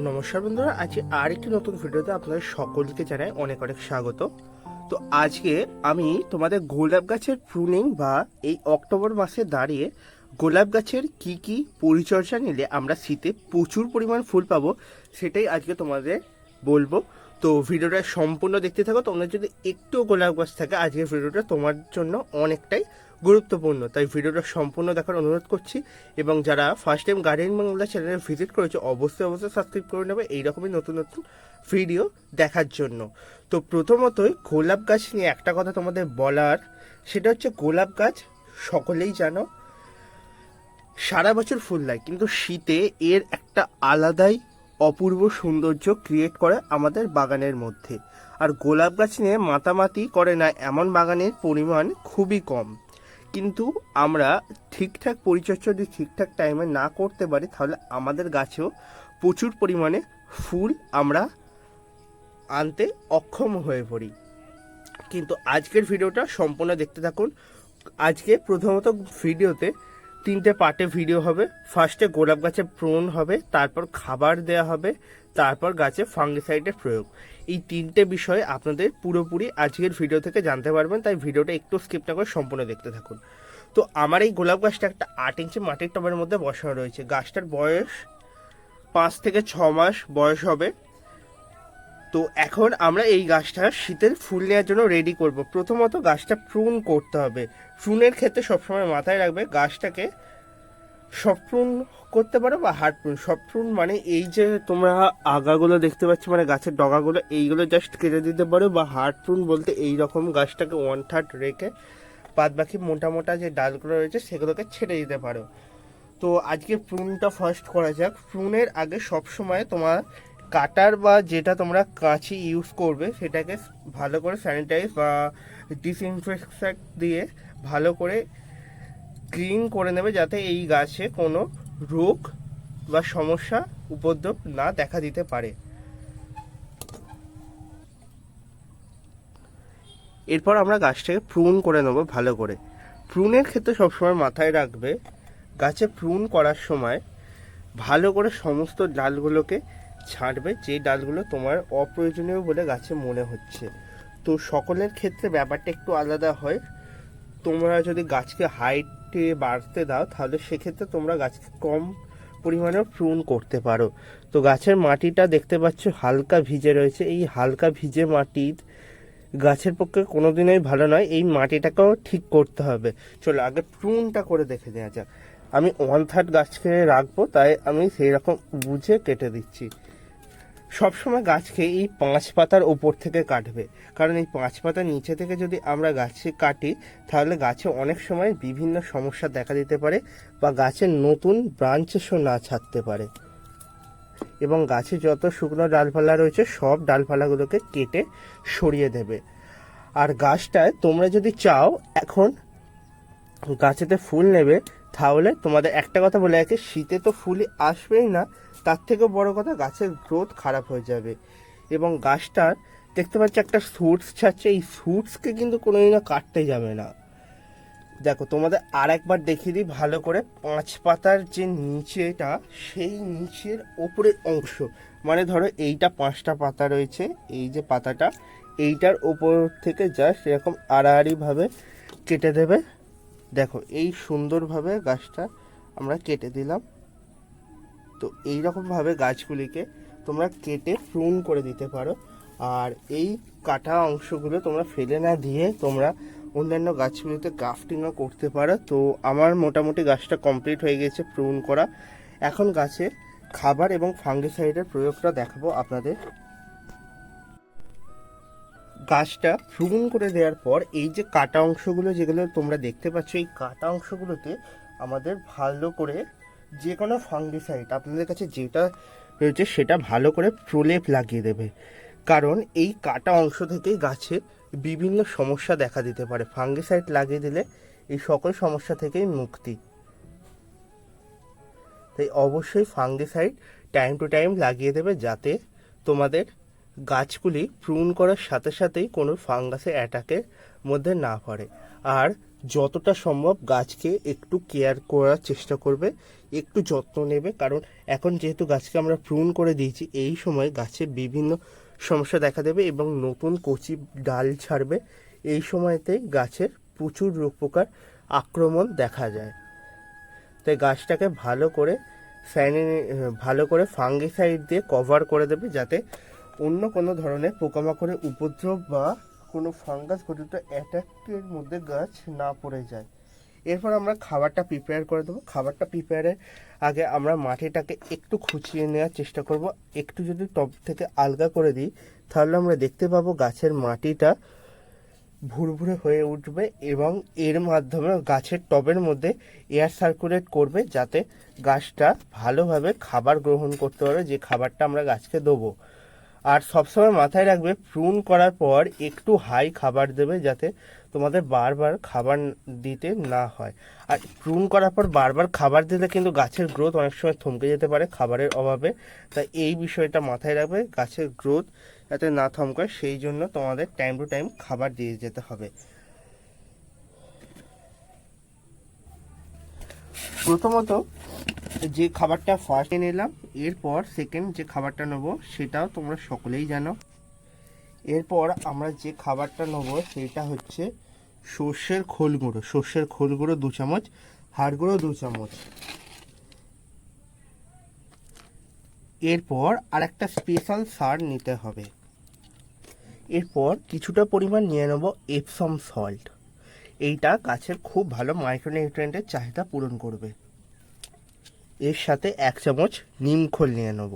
নমস্কার বন্ধুরা, আজকে আর একটি নতুন ভিডিওতে আপনাদের সকলকে জানাই অনেক অনেক স্বাগত। তো আজকে আমি তোমাদের গোলাপ গাছের প্রুনিং বা এই অক্টোবর মাসে দাঁড়িয়ে গোলাপ গাছের কি কি পরিচর্যা নিলে আমরা শীতে প্রচুর পরিমাণ ফুল পাবো, সেটাই আজকে তোমাদের বলব। তো ভিডিওটা সম্পূর্ণ দেখতে থাকো তোমাদের যদি একটু গোলাপ গাছ থাকে, আজকের ভিডিওটা তোমার জন্য অনেকটাই গুরুত্বপূর্ণ। তাই ভিডিওটা সম্পূর্ণ দেখার অনুরোধ করছি এবং যারা ফার্স্ট টাইম গার্ডেন বাংলা চ্যানেলে ভিজিট করেছে, অবশ্যই অবশ্যই সাবস্ক্রাইব করে নেবে এইরকমই নতুন নতুন ভিডিও দেখার জন্য। তো প্রথমতই গোলাপ গাছ নিয়ে একটা কথা তোমাদের বলার, সেটা হচ্ছে গোলাপ গাছ সকলেই জানো, সারা বছর ফুল দেয়, কিন্তু শীতে এর একটা আলাদাই অপূর্ব সৌন্দর্য ক্রিয়েট করে আমাদের বাগানের মধ্যে। আর গোলাপ গাছ নিয়ে মাতামাতি করে না, এমন বাগানের পরিমাণ খুবই কম। কিন্তু আমরা ঠিকঠাক পরিচর্যা যদি ঠিকঠাক টাইমে না করতে পারি, তাহলে আমাদের গাছেও প্রচুর পরিমাণে ফুল আমরা আনতে অক্ষম হয়ে পড়ি। কিন্তু আজকের ভিডিওটা সম্পূর্ণ দেখতে থাকুন। আজকে প্রথমত ভিডিওতে তিনটে পার্টে ভিডিও হবে। ফার্স্টে গোলাপ গাছে প্রণ হবে, তারপর খাবার দেয়া হবে, তারপর গাছে ফাঙ্গিসাইডের প্রয়োগ। এই তিনটে বিষয়ে আপনাদের পুরোপুরি আজকের ভিডিও থেকে জানতে পারবেন, তাই ভিডিওটা একটু স্কিপ না করে সম্পূর্ণ দেখতে থাকুন। তো আমার এই গোলাপ গাছটা একটা আট ইঞ্চি মাটির টবের মধ্যে বসানো রয়েছে। গাছটার বয়স পাঁচ থেকে ছ মাস বয়স হবে। তো এখন আমরা এই গাছটা শীতের ফুল নেওয়ার জন্য রেডি করব। প্রথমত গাছটা প্রুন করতে হবে। প্রুনের ক্ষেত্রে সবসময় মাথায় রাখবে গাছটাকে প্রুন করতে পারো বা হার্ড প্রুন সব প্রুন মানে এই যে তোমরা আগাগুলো দেখতে পাচ্ছ মানে গাছের ডগাগুলো, এইগুলো জাস্ট কেটে দিতে পারো বা হার্ড প্রুন বলতে এই রকম গাছটাকে ওয়ান থার্ড রেখে বাদ বাকি মোটা মোটা যে ডালগুলো রয়েছে সেগুলোকে ছেড়ে দিতে পারো। তো আজকে প্রুনটা ফার্স্ট করা যাক। প্রুনের আগে সব সময় তোমার কাটার বা যেটা তোমরা কাঁচি ইউজ করবে, সেটাকে ভালো করে স্যানিটাইজ বা ডিসইনফেক্ট দিয়ে ভালো করে ক্লিন করে নেবে যাতে এই গাছে কোনো রোগ বা সমস্যা, উপদ্রব না দেখা দিতে পারে। এরপর আমরা গাছটাকে প্রুন করে নেব ভালো করে। প্রুনের ক্ষেত্রে সবসময় মাথায় রাখবে, গাছে প্রুন করার সময় ভালো করে সমস্ত ডালগুলোকে ছাঁটবে যে ডালগুলো তোমার অপ্রয়োজনীয় বলে গাছে মনে হচ্ছে। তো সকলের ক্ষেত্রে ব্যাপারটা একটু আলাদা হয়। তোমরা যদি গাছকে হাইটে বাড়তে দাও, তাহলে সেক্ষেত্রে তোমরা গাছকে কম পরিমাণে প্রুন করতে পারো। তো গাছের মাটিটা দেখতে পাচ্ছ, হালকা ভিজে রয়েছে। এই হালকা ভিজে মাটির গাছের পক্ষে কোনো দিনই ভালো নয়। এই মাটিটাকেও ঠিক করতে হবে। চলো আগে প্রুনটা করে দেখে নেওয়া যাক। আমি ওয়ান থার্ড গাছকে রাখব, তাই আমি সেই রকম বুঝে কেটে দিচ্ছি। সবসময় গাছকে এই পাঁচ পাতার ওপর থেকে কাটবে। কারণ এই পাঁচ পাতার নিচে থেকে যদি আমরা গাছে কাটি, তাহলে গাছে অনেক সময় বিভিন্ন সমস্যা দেখা দিতে পারে বা গাছের নতুন ব্রাঞ্চেসও না ছাড়তে পারে। এবং গাছে যত শুকনো ডালপালা রয়েছে, সব ডালপালাগুলোকে কেটে সরিয়ে দেবে। আর গাছটায় তোমরা যদি চাও এখন গাছেতে ফুল নেবে, তাহলে তোমাদের একটা কথা বলে রাখি, শীতে তো ফুলই আসবেই না। তার থেকে বড় কথা গাছের গ্রোথ খারাপ হয়ে যাবে। এবং গাছটার দেখতে পাচ্ছি একটা সুটস ছাড়ছে, এই সুটসকে কিন্তু কোনোদিনও কাটতে যাবে না। দেখো, তোমাদের আর একবার দেখিয়ে দিই ভালো করে। পাঁচ পাতার যে নিচেটা, সেই নিচের ওপরের অংশ। মানে ধরো এইটা পাঁচটা পাতা রয়েছে, এই যে পাতাটা, এইটার ওপর থেকে জাস্ট এরকম আড়াআড়িভাবে কেটে দেবে। দেখো, এই সুন্দরভাবে গাছটা আমরা কেটে দিলাম। তো এই রকমভাবে গাছগুলিকে তোমরা কেটে প্রুন করে দিতে পারো। আর এই কাটা অংশগুলো তোমরা ফেলে না দিয়ে তোমরা অন্যান্য গাছগুলিতে গ্রাফটিংও করতে পারো। তো আমার মোটামুটি গাছটা কমপ্লিট হয়ে গেছে প্রুন করা। এখন গাছে খাবার এবং ফাঙ্গিসাইডের প্রয়োগটা দেখাবো আপনাদের। গাছটা প্রুন করে দেওয়ার পর এই যে কাটা অংশগুলো যেগুলো তোমরা দেখতে পাচ্ছ, এই কাটা অংশগুলোতে আমাদের ভালো করে যে কোনো ফাঙ্গিসাইড আপনাদের কাছে যেটা রয়েছে সেটা ভালো করে প্রলেপ লাগিয়ে দেবে। কারণ এই কাটা অংশ থেকেই গাছে বিভিন্ন সমস্যা দেখা দিতে পারে। ফাঙ্গিসাইড লাগিয়ে দিলে এই সকল সমস্যা থেকেই মুক্তি। তাই অবশ্যই ফাঙ্গিসাইড টাইম টু টাইম লাগিয়ে দেবে যাতে তোমাদের গাছগুলি প্রুন করার সাথে সাথেই কোনো ফাঙ্গাসের অ্যাটাকের মধ্যে না পড়ে। আর যতটা সম্ভব গাছকে একটু কেয়ার করার চেষ্টা করবে, একটু যত্ন নেবে। কারণ এখন যেহেতু গাছকে আমরা প্রুন করে দিয়েছি, এই সময় গাছে বিভিন্ন সমস্যা দেখা দেবে এবং নতুন কচি ডাল ছাড়বে। এই সময়তে গাছের প্রচুর রোগ পোকার আক্রমণ দেখা যায়। তাই গাছটাকে ভালো করে স্যানি ভালো করে ফাঙ্গিসাইড দিয়ে কভার করে দেবে যাতে অন্য কোনো ধরনের পোকামাকড়ের উপদ্রব বা কোনো ফাঙ্গাস ঘটিত অ্যাটাকের মধ্যে গাছ না পড়ে যায়। এরপর আমরা খাবারটা প্রিপেয়ার করে দেবো। খাবারটা প্রিপেয়ারের আগে আমরা মাটিটাকে একটু খুঁচিয়ে নেওয়ার চেষ্টা করব। একটু যদি টব থেকে আলগা করে দিই, তাহলে আমরা দেখতে পাবো গাছের মাটিটা ভুরভুরে হয়ে উঠবে এবং এর মাধ্যমে গাছের টবের মধ্যে এয়ার সার্কুলেট করবে যাতে গাছটা ভালোভাবে খাবার গ্রহণ করতে পারবে যে খাবারটা আমরা গাছকে দেবো। আর সবসময় মাথায় রাখবে প্রুন করার পর একটু হাই খাবার দেবে যাতে তোমাদের বারবার খাবার দিতে না হয়। আর প্রুন করার পর বারবার খাবার দিলে কিন্তু গাছের গ্রোথ অনেক সময় থমকে যেতে পারে খাবারের অভাবে। তাই এই বিষয়টা মাথায় রাখবে, গাছের গ্রোথ যাতে না থমকায়, সেই জন্য তোমাদের টাইম টু টাইম খাবার দিয়ে যেতে হবে। প্রথমত যে খাবারটা ফার্স্টে নিলাম, এরপর সেকেন্ড যে খাবারটা নেব, সেটাও তোমরা সকলেই জানো। এরপর আমরা যে খাবারটা নেব, সেটা হচ্ছে সর্ষের খোল গুঁড়ো সর্ষের খোল গুঁড়ো দু চামচ হাড় গুঁড়ো দু চামচ। এরপর আর একটা স্পেশাল সার নিতে হবে। এরপর কিছুটা পরিমাণ নিয়ে নেব এপসম সল্ট এইটা গাছের খুব ভালো মাইক্রোনিউট্রিয়েন্টের চাহিদা পূরণ করবে। এর সাথে এক চামচ নিমখোল নিয়ে নেব।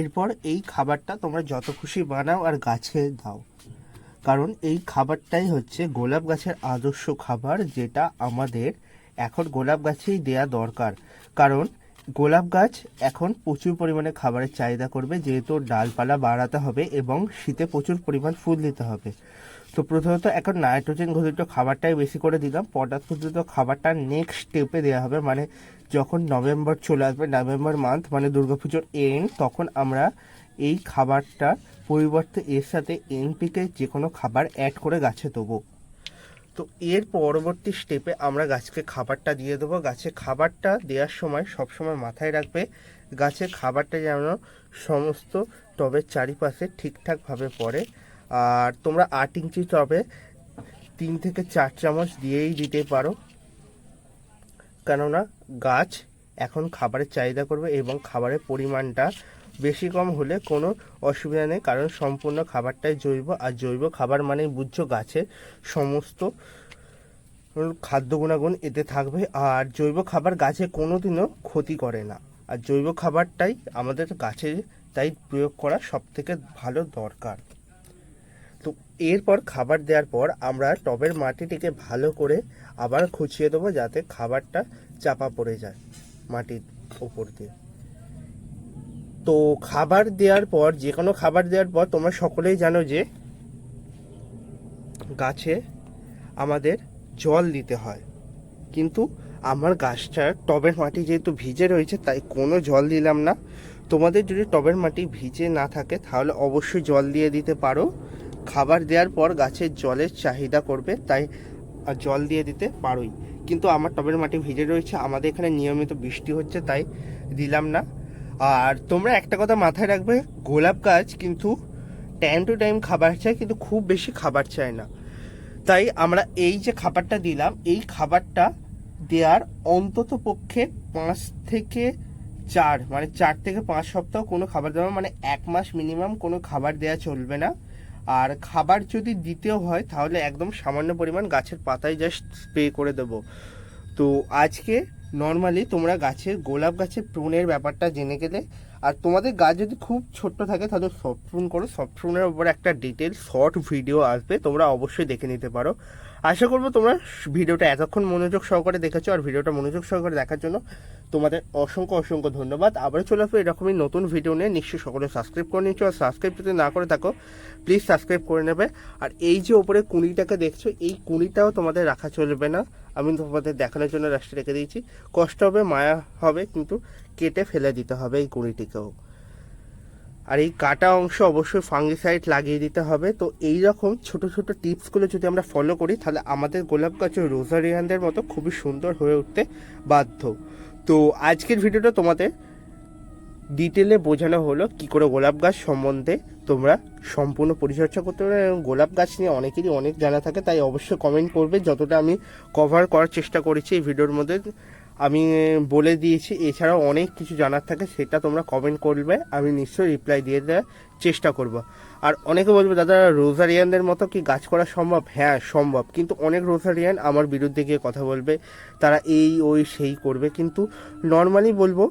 এরপর এই খাবারটা তোমরা যত খুশি বানাও আর গাছে দাও। কারণ এই খাবারটাই হচ্ছে গোলাপ গাছের আদর্শ খাবার, যেটা আমাদের এখন গোলাপ গাছেই দেয়া দরকার। কারণ গোলাপ গাছ এখন প্রচুর পরিমাণে খাবারের চাহিদা করবে, যেহেতু ডালপালা বাড়াতে হবে এবং শীতে প্রচুর পরিমাণ ফুল দিতে হবে। তো প্রথমত এখন নাইট্রোজেন ঘটিত খাবারটাই বেশি করে দিলাম। পটাশ ঘটিত খাবারটা নেক্সট স্টেপে দেওয়া হবে মানে যখন নভেম্বর চলে আসবে, নভেম্বর মান্থ মানে দুর্গাপুজোর এন্ড তখন আমরা এই খাবারটা পরিবর্তে এর সাথে এনপিকে যে কোনো খাবার অ্যাড করে গাছে দেবো। তো এর পরবর্তী স্টেপে আমরা গাছকে খাবারটা দিয়ে দেবো। গাছে খাবারটা দেওয়ার সময় সবসময় মাথায় রাখবে গাছের খাবারটা যেন সমস্ত টবের চারিপাশে ঠিকঠাকভাবে পড়ে। আর তোমরা আট ইঞ্চি টবে তিন থেকে চার চামচ দিয়েই দিতে পারো। কেননা গাছ এখন খাবারের চাহিদা করবে এবং খাবারের পরিমাণটা বেশি কম হলে কোনো অসুবিধা নেই, কারণ সম্পূর্ণ খাবারটাই জৈব। আর জৈব খাবার মানেই বুঝছ গাছের সমস্ত খাদ্য গুণাগুণ এতে থাকবে। আর জৈব খাবার গাছে কোনো দিনও ক্ষতি করে না। আর জৈব খাবারটাই আমাদের গাছে তাই প্রয়োগ করা সব থেকে ভালো দরকার। তো এরপর খাবার দেওয়ার পর আমরা টবের মাটিটিকে ভালো করে আবার খুঁচিয়ে দেবো, যাতে খাবারটা চাপা পড়ে যায় মাটির ওপর দিয়ে। তো খাবার দেওয়ার পর, যে কোনো খাবার দেওয়ার পর তোমরা সকলেই জানো যে গাছে আমাদের জল দিতে হয়। কিন্তু আমার গাছটার টবের মাটি যেহেতু ভিজে রয়েছে, তাই কোনো জল দিলাম না। তোমাদের যদি টবের মাটি ভিজে না থাকে, তাহলে অবশ্যই জল দিয়ে দিতে পারো। খাবার দেওয়ার পর গাছের জলের চাহিদা করবে, তাই জল দিয়ে দিতে পারোই। কিন্তু আমার টবের মাটি ভিজে রয়েছে, আমাদের এখানে নিয়মিত বৃষ্টি হচ্ছে, তাই দিলাম না। আর তোমরা একটা কথা মাথায় রাখবে, গোলাপ গাছ কিন্তু টাইম টু টাইম খাবার চায়, কিন্তু খুব বেশি খাবার চায় না। তাই আমরা এই যে খাবারটা দিলাম, এই খাবারটা দেওয়ার অন্তত পক্ষে পাঁচ থেকে চার মানে চার থেকে পাঁচ সপ্তাহ কোনো খাবার দেওয়া মানে এক মাস মিনিমাম কোনো খাবার দেওয়া চলবে না। আর খাবার যদি দিতেও হয়, তাহলে একদম সামান্য পরিমাণ গাছের পাতায় জাস্ট স্প্রে করে দেবো। তো আজকে নর্মালি তোমরা গাছের, গোলাপ গাছের প্রুনের ব্যাপারটা জেনে গেলে। আর তোমাদের গাছ যদি খুব ছোট্ট থাকে, তাহলে সফট প্রুন করো। সফট প্রুনের উপর একটা ডিটেল শর্ট ভিডিও আসবে, তোমরা অবশ্যই দেখে নিতে পারো। আশা করব তোমরা ভিডিওটা এতক্ষণ মনোযোগ সহকারে দেখেছ, আর ভিডিওটা মনোযোগ সহকারে দেখার জন্য তোমাদের অসংখ্য অসংখ্য ধন্যবাদ। আবারও চলে আসব এরকমই নতুন ভিডিও নিয়ে। নিশ্চয়ই সকলে সাবস্ক্রাইব করে নিচ্ছ আর সাবস্ক্রাইব যদি না করে থাকো প্লিজ সাবস্ক্রাইব করে নেবে। আর এই যে ওপরে কুড়িটাকে দেখছ, এই কুড়িটাও তোমাদের রাখা চলবে না। আমি তোমাদের দেখানোর জন্য রাস্তা রেখে দিয়েছি। কষ্ট হবে, মায়া হবে, কিন্তু কেটে ফেলে দিতে হবে এই কুড়িটিকেও। আর এই কাটা অংশ অবশ্যই ফাঙ্গিসাইড লাগিয়ে দিতে হবে। তো এই রকম ছোট ছোট টিপসগুলো যদি আমরা ফলো করি, তাহলে আমাদের গোলাপ গাছ রোজারিয়ানদের মতো খুবই সুন্দর হয়ে উঠতে বাধ্য। তো আজকের ভিডিওটা তোমাদের ডিটেলে বোঝানো হলো কি করে গোলাপ গাছ সম্বন্ধে তোমরা সম্পূর্ণ পরিচর্যা করতে পারবে এবং গোলাপ গাছ নিয়ে অনেকেরই অনেক জানা থাকে, তাই অবশ্যই কমেন্ট করবে। যতটা আমি কভার করার চেষ্টা করেছি এই ভিডিওর মধ্যে, আমি বলে দিয়েছি। এছাড়াও অনেক কিছু জানার থাকে, সেটা তোমরা কমেন্ট করবে। আমি নিশ্চয়ই রিপ্লাই দিয়ে দেওয়ার চেষ্টা করব। আর অনেকে বলবে, দাদা, রোজারিয়ানদের মতো কি গাছ করা সম্ভব? হ্যাঁ সম্ভব। কিন্তু অনেক রোজারিয়ান আমার বিরুদ্ধে গিয়ে কথা বলবে, তারা এই, ওই, সেই করবে। কিন্তু নর্মালি বলব,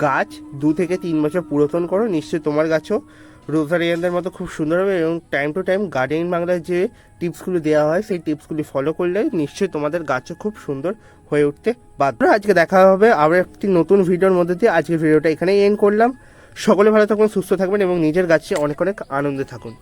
গাছ দু থেকে তিন বছর পুরাতন করো, নিশ্চয়ই তোমার গাছও রোজারিয়ানদের মতো খুব সুন্দর হবে এবং টাইম টু টাইম গার্ডেনিং বাংলার যে টিপসগুলো দেওয়া হয়, সেই টিপসগুলি ফলো করলে নিশ্চয়ই তোমাদের গাছও খুব সুন্দর হয়ে উঠতে বাধ্য। আজকে দেখা হবে আবার একটি নতুন ভিডিওর মধ্যে দিয়ে। আজকের ভিডিওটা এখানেই এন্ড করলাম। সকলে ভালো থাকুন, সুস্থ থাকবেন এবং নিজের গাছে অনেক অনেক আনন্দে থাকুন।